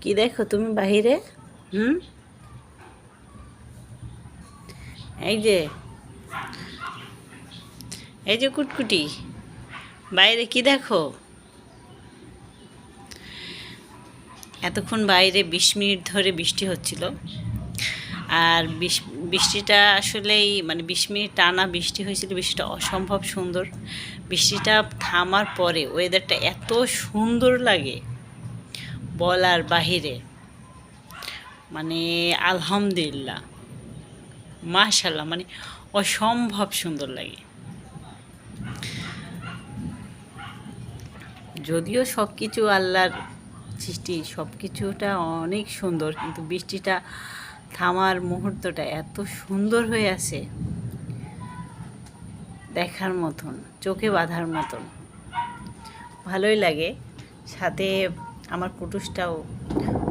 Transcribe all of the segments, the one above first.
কি দেখো তুমি বাহিরে? হুম? এই যে এই যে কুটকুটি, বাইরে কি দেখো? এতক্ষণ বাইরে বিশ মিনিট ধরে বৃষ্টি হচ্ছিল। আর বৃষ্টিটা আসলেই মানে বিশ মিনিট টানা বৃষ্টি হয়েছিল, বৃষ্টিটা অসম্ভব সুন্দর। বৃষ্টিটা থামার পরে ওয়েদারটা এত সুন্দর লাগে। বলার বাহিরে। মানে আলহামদুলিল্লাহ। মাশাল্লাহ মানে অসম্ভব সুন্দর লাগে। যদিও সব কিছু আল্লাহর সৃষ্টি সব কিছুটা অনেক সুন্দর, কিন্তু বৃষ্টিটা থামার মুহূর্তটা এত সুন্দর হয়ে আছে। দেখার মতন, চোখে বাঁধার মতন। ভালোই লাগে। সাথে আমার কুটুসটাও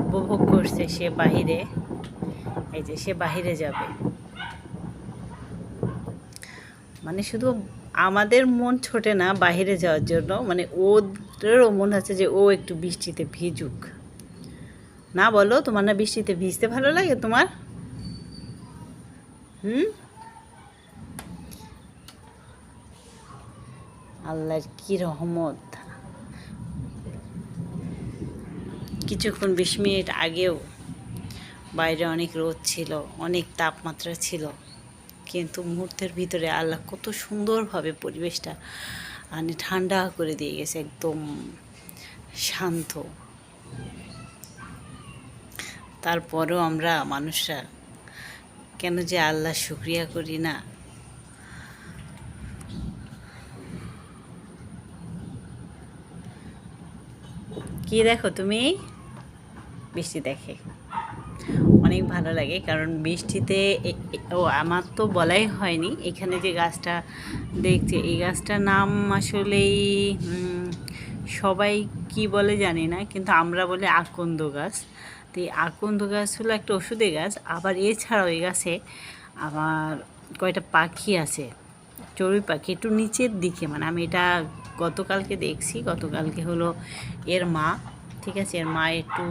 উপভোগ করছে, সে বাহিরে। এই যে সে বাহিরে যাবে। মানে শুধু আমাদের মন ছোটে না বাইরে যাওয়ার জন্য। মানে ওদেরও মন আছে যে ও একটু বৃষ্টিতে ভিজুক। না বলো, তোমার না বৃষ্টিতে ভিজতে ভালো লাগে তোমার? হুম? আল্লাহর কি রহমত। কিছুক্ষণ বিশ মিনিট আগেও বাইরে অনেক রোদ ছিল, অনেক তাপমাত্রা ছিল। কিন্তু মুহূর্তের ভিতরে আল্লাহ কত সুন্দরভাবে পরিবেশটা মানে ঠান্ডা করে দিয়ে গেছে, একদম শান্ত। তারপরেও আমরা মানুষরা কেন যে আল্লাহ শুক্রিয়া করি না? কি দেখো তুমি? বৃষ্টি দেখে। অনেক ভালো লাগে, কারণ বৃষ্টিতে ও আমার তো বলাই হয়নি, এখানে যে গাছটা দেখছে, এই গাছটার নাম আসলেই সবাই কি বলে জানি না, কিন্তু আমরা বলি আকন্দ গাছ। তো এই আকন্দ গাছ হলো একটা ওষুধের গাছ, আবার এছাড়াও এই গাছে আমার কয়টা পাখি আছে, চড়ুই পাখি একটু নিচের দিকে মানে আমি এটা গতকালকে দেখছি, গতকালকে হলো এর মা, ঠিক আছে, এর মা একটু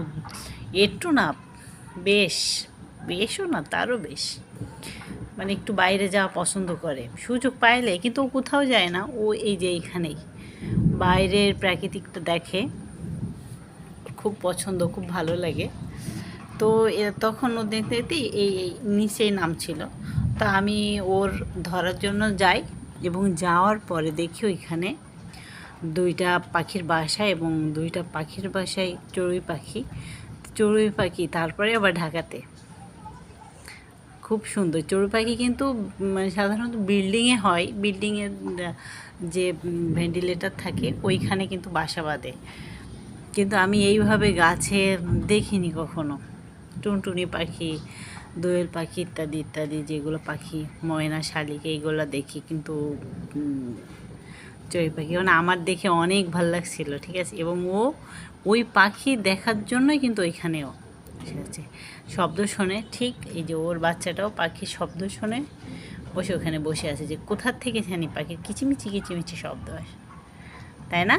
একটু না, বেশ, বেশও না, তারও বেশ। মানে একটু বাইরে যাওয়া পছন্দ করে। সুযোগ পাইলে, কিন্তু ও কোথাও যায় না, ও এই যে এইখানেই। বাইরের প্রাকৃতিকটা দেখে, খুব পছন্দ, খুব ভালো লাগে। তো তখন ও দেখতে দেখতে এই নিচেই নাম ছিল তা আমি ওর ধরার জন্য যাই, এবং যাওয়ার পরে দেখি ওইখানে দুইটা পাখির বাসা এবং দুইটা পাখির বাসায় চড়ুই পাখি। চড়ুই পাখি, তারপরে আবার ঢাকাতে। খুব সুন্দর। চড়ুই পাখি কিন্তু মানে সাধারণত বিল্ডিংয়ে হয়। বিল্ডিংয়ের যে ভেন্টিলেটর থাকে, ওইখানে কিন্তু বাসা বাঁধে। কিন্তু আমি এইভাবে গাছে দেখিনি কখনো। টুনটুনি পাখি, দোয়েল পাখি ইত্যাদি ইত্যাদি যেগুলো পাখি, ময়না শালিক, এইগুলো দেখি। কিন্তু চড়ুই পাখি। কারণ আমার দেখে অনেক ভালো লাগছিল, ঠিক আছে? এবং ও ওই পাখি দেখার জন্যই কিন্তু ওইখানেও ঠিক আছে? শব্দ শোনে, ঠিক এই যে ওর বাচ্চাটাও পাখির শব্দ শোনে, বসে ওখানে বসে আছে যে কোথার থেকে জানি পাখির কিচিমিচি কিচিমিচি শব্দ আসে তাই না?